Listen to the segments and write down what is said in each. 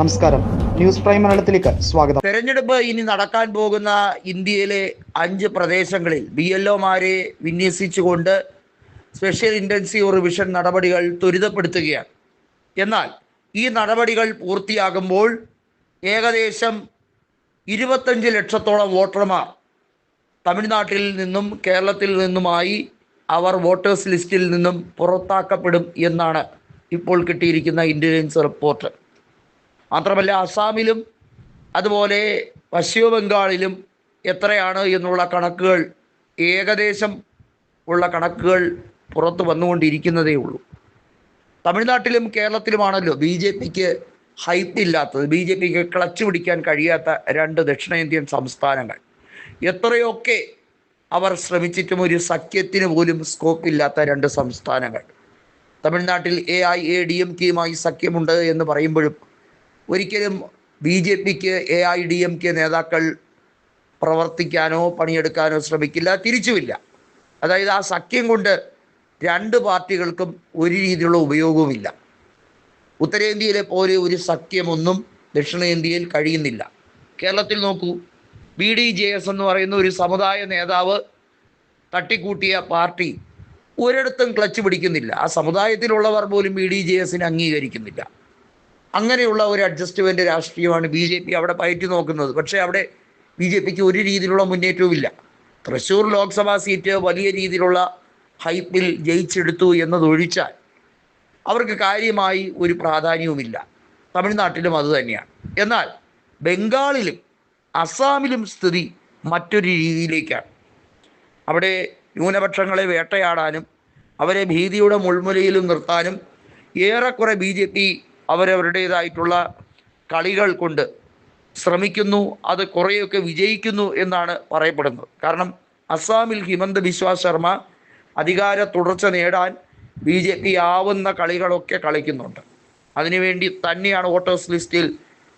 നമസ്കാരം. News prime മലയാളത്തിലേക്ക് സ്വാഗതം. തെരഞ്ഞെടുപ്പ് ഇനി നടക്കാൻ പോകുന്ന ഇന്ത്യയിലെ അഞ്ച് പ്രദേശങ്ങളിൽ ബി എൽ ഒമാരെ വിന്യസിച്ചുകൊണ്ട് സ്പെഷ്യൽ ഇന്റൻസീവ് റിവിഷൻ നടപടികൾ ത്വരിതപ്പെടുത്തുകയാണ്. എന്നാൽ ഈ നടപടികൾ പൂർത്തിയാകുമ്പോൾ ഏകദേശം ഇരുപത്തഞ്ച് ലക്ഷത്തോളം വോട്ടർമാർ തമിഴ്നാട്ടിൽ നിന്നും കേരളത്തിൽ നിന്നുമായി അവർ വോട്ടേഴ്സ് ലിസ്റ്റിൽ നിന്നും പുറത്താക്കപ്പെടും എന്നാണ് ഇപ്പോൾ കിട്ടിയിരിക്കുന്ന ഇന്റലിജൻസ് റിപ്പോർട്ട്. മാത്രമല്ല അസാമിലും അതുപോലെ പശ്ചിമ ബംഗാളിലും എത്രയാണ് എന്നുള്ള കണക്കുകൾ ഏകദേശം ഉള്ള കണക്കുകൾ പുറത്തു വന്നുകൊണ്ടിരിക്കുന്നതേ ഉള്ളൂ. തമിഴ്നാട്ടിലും കേരളത്തിലുമാണല്ലോ ബി ജെ പിക്ക് ഹൈപ്പ് ഇല്ലാത്തത്. ബി ജെ പിക്ക് ക്ലച്ച് പിടിക്കാൻ കഴിയാത്ത രണ്ട് ദക്ഷിണേന്ത്യൻ സംസ്ഥാനങ്ങൾ. എത്രയൊക്കെ അവർ ശ്രമിച്ചിട്ടും ഒരു സഖ്യത്തിന് പോലും സ്കോപ്പ് ഇല്ലാത്ത രണ്ട് സംസ്ഥാനങ്ങൾ. തമിഴ്നാട്ടിൽ A I A D M കെയുമായി സഖ്യമുണ്ട് എന്ന് പറയുമ്പോഴും ഒരിക്കലും B J pick A I D M K നേതാക്കൾ പ്രവർത്തിക്കാനോ പണിയെടുക്കാനോ ശ്രമിക്കില്ല തിരിച്ചുമില്ല. അതായത് ആ സഖ്യം കൊണ്ട് രണ്ട് പാർട്ടികൾക്കും ഒരു രീതിയിലുള്ള ഉപയോഗവുമില്ല. ഉത്തരേന്ത്യയിലെ പോലെ ഒരു സഖ്യമൊന്നും ദക്ഷിണേന്ത്യയിൽ കഴിയുന്നില്ല. കേരളത്തിൽ നോക്കൂ ബി ഡി ജെ എസ് എന്ന് പറയുന്ന ഒരു സമുദായ നേതാവ് തട്ടിക്കൂട്ടിയ പാർട്ടി ഒരിടത്തും ക്ലച്ച് പിടിക്കുന്നില്ല. ആ സമുദായത്തിലുള്ളവർ പോലും ബി ഡി ജെ എസിനെ അംഗീകരിക്കുന്നില്ല. അങ്ങനെയുള്ള ഒരു അഡ്ജസ്റ്റ്മെന്റ് രാഷ്ട്രീയമാണ് ബി ജെ പി അവിടെ പയറ്റി നോക്കുന്നത്. പക്ഷേ അവിടെ ബി ജെ പിക്ക് ഒരു രീതിയിലുള്ള മുന്നേറ്റവും ഇല്ല തൃശ്ശൂർ ലോക്സഭാ സീറ്റ് വലിയ രീതിയിലുള്ള ഹൈപ്പിൽ ജയിച്ചെടുത്തു എന്നതൊഴിച്ചാൽ അവർക്ക് കാര്യമായി ഒരു പ്രാധാന്യവുമില്ല. തമിഴ്നാട്ടിലും അതുതന്നെയാണ് എന്നാൽ ബംഗാളിലും അസാമിലും സ്ഥിതി മറ്റൊരു രീതിയിലേക്കാണ്. അവിടെ ന്യൂനപക്ഷങ്ങളെ വേട്ടയാടാനും അവരെ ഭീതിയുടെ മുൾമുലയിലും നിർത്താനും ഏറെക്കുറെ ബി ജെ പി അവരവരുടേതായിട്ടുള്ള കളികൾ കൊണ്ട് ശ്രമിക്കുന്നു അത് കുറേയൊക്കെ വിജയിക്കുന്നു എന്നാണ് പറയപ്പെടുന്നത്. കാരണം അസാമിൽ ഹിമന്ത് ബിശ്വ ശർമ്മ അധികാര തുടർച്ച നേടാൻ ബി ജെ പി ആവുന്ന കളികളൊക്കെ കളിക്കുന്നുണ്ട്. അതിനുവേണ്ടി തന്നെയാണ് വോട്ടേഴ്സ് ലിസ്റ്റിൽ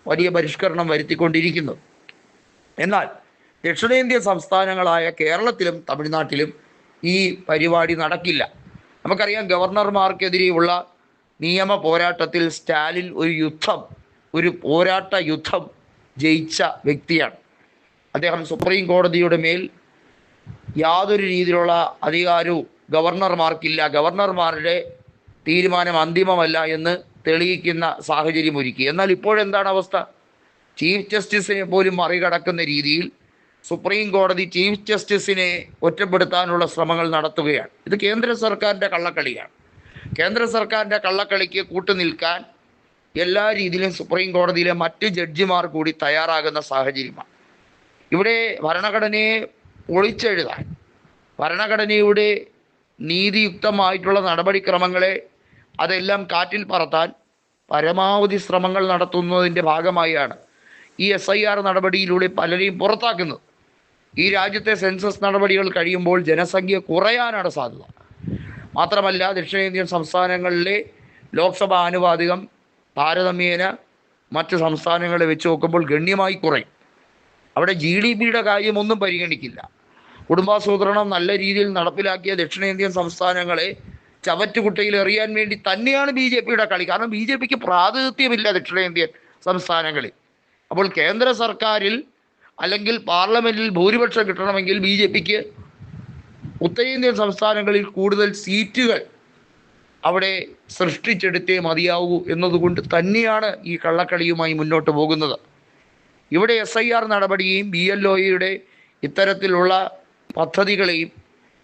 വലിയ പരിഷ്കരണം വരുത്തിക്കൊണ്ടിരിക്കുന്നത്. എന്നാൽ ദക്ഷിണേന്ത്യൻ സംസ്ഥാനങ്ങളായ കേരളത്തിലും തമിഴ്നാട്ടിലും ഈ പരിപാടി നടക്കില്ല. നമുക്കറിയാം ഗവർണർമാർക്കെതിരെയുള്ള നിയമ പോരാട്ടത്തിൽ സ്റ്റാലിൻ ഒരു യുദ്ധം ഒരു പോരാട്ട യുദ്ധം ജയിച്ച വ്യക്തിയാണ്. അദ്ദേഹം സുപ്രീം കോടതിയുടെ മേൽ യാതൊരു രീതിയിലുള്ള അധികാരവും ഗവർണർമാർക്കില്ല. ഗവർണർമാരുടെ തീരുമാനം അന്തിമമല്ല എന്ന് തെളിയിക്കുന്ന സാഹചര്യം ഒരുക്കി. എന്നാൽ ഇപ്പോഴെന്താണ് അവസ്ഥ? ചീഫ് ജസ്റ്റിസിനെ പോലും മറികടക്കുന്ന രീതിയിൽ സുപ്രീം കോടതി ചീഫ് ജസ്റ്റിസിനെ ഒറ്റപ്പെടുത്താനുള്ള ശ്രമങ്ങൾ നടത്തുകയാണ്. ഇത് കേന്ദ്ര സർക്കാരിന്റെ കള്ളക്കളിയാണ്. കേന്ദ്ര സർക്കാരിന്റെ കള്ളക്കളിക്ക് കൂട്ടുനിൽക്കാൻ എല്ലാ രീതിയിലും സുപ്രീം കോടതിയിലെ മറ്റ് ജഡ്ജിമാർ കൂടി തയ്യാറാകുന്ന സാഹചര്യമാണ്. ഇവിടെ ഭരണഘടനയെ ഒളിച്ചെഴുതാൻ ഭരണഘടനയുടെ നീതിയുക്തമായിട്ടുള്ള നടപടിക്രമങ്ങളെ അതെല്ലാം കാറ്റിൽ പറത്താൻ പരമാവധി ശ്രമങ്ങൾ നടത്തുന്നതിന്റെ ഭാഗമായാണ് ഈ എസ് ഐ ആർ നടപടിയിലൂടെ പലരെയും പുറത്താക്കുന്നത്. ഈ രാജ്യത്തെ സെൻസസ് നടപടികൾ കഴിയുമ്പോൾ ജനസംഖ്യ കുറയാനാണ് സാധ്യത. മാത്രമല്ല ദക്ഷിണേന്ത്യൻ സംസ്ഥാനങ്ങളിലെ ലോക്സഭാ ആനുപാതികം താരതമ്യേന മറ്റ് സംസ്ഥാനങ്ങളെ വെച്ച് നോക്കുമ്പോൾ ഗണ്യമായി കുറയും. അവിടെ ജി ഡി പിയുടെ കാര്യമൊന്നും പരിഗണിക്കില്ല. കുടുംബാസൂത്രണം നല്ല രീതിയിൽ നടപ്പിലാക്കിയ ദക്ഷിണേന്ത്യൻ സംസ്ഥാനങ്ങളെ ചവറ്റുകുട്ടയിൽ എറിയാൻ വേണ്ടി തന്നെയാണ് ബി ജെ പിയുടെ കളി. കാരണം ബി ജെ പിക്ക് പ്രാതിനിധ്യമില്ല ദക്ഷിണേന്ത്യൻ സംസ്ഥാനങ്ങളിൽ. അപ്പോൾ കേന്ദ്ര സർക്കാരിൽ അല്ലെങ്കിൽ പാർലമെന്റിൽ ഭൂരിപക്ഷം കിട്ടണമെങ്കിൽ ബി ജെ പിക്ക് ഉത്തരേന്ത്യൻ സംസ്ഥാനങ്ങളിൽ കൂടുതൽ സീറ്റുകൾ അവിടെ സൃഷ്ടിച്ചെടുത്തേ മതിയാവൂ എന്നതുകൊണ്ട് തന്നെയാണ് ഈ കള്ളക്കളിയുമായി മുന്നോട്ട് പോകുന്നത്. ഇവിടെ എസ് ഐ ആർ നടപടിയെയും ബി എൽ ഒയുടെ ഇത്തരത്തിലുള്ള പദ്ധതികളെയും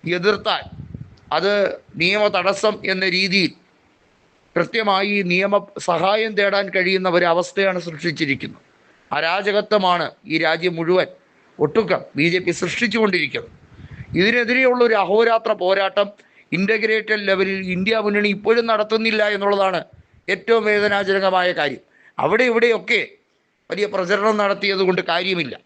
എതിർത്താൽ അത് നിയമ തടസ്സം എന്ന രീതിയിൽ കൃത്യമായി നിയമ സഹായം തേടാൻ കഴിയുന്ന അവസ്ഥയാണ് സൃഷ്ടിച്ചിരിക്കുന്നത്. അരാജകത്വമാണ് ഈ രാജ്യം മുഴുവൻ ഒട്ടുക്കം ബി ജെ പി സൃഷ്ടിച്ചുകൊണ്ടിരിക്കുന്നത്. ഇതിനെതിരെയുള്ള ഒരു അഹോരാത്ര പോരാട്ടം ഇന്റഗ്രേറ്റഡ് ലെവലിൽ ഇന്ത്യ മുന്നണി ഇപ്പോഴും നടത്തുന്നില്ല എന്നുള്ളതാണ് ഏറ്റവും വേദനാജനകമായ കാര്യം. അവിടെ ഇവിടെയൊക്കെ വലിയ പ്രചരണം നടത്തിയത് കൊണ്ട് കാര്യമില്ല.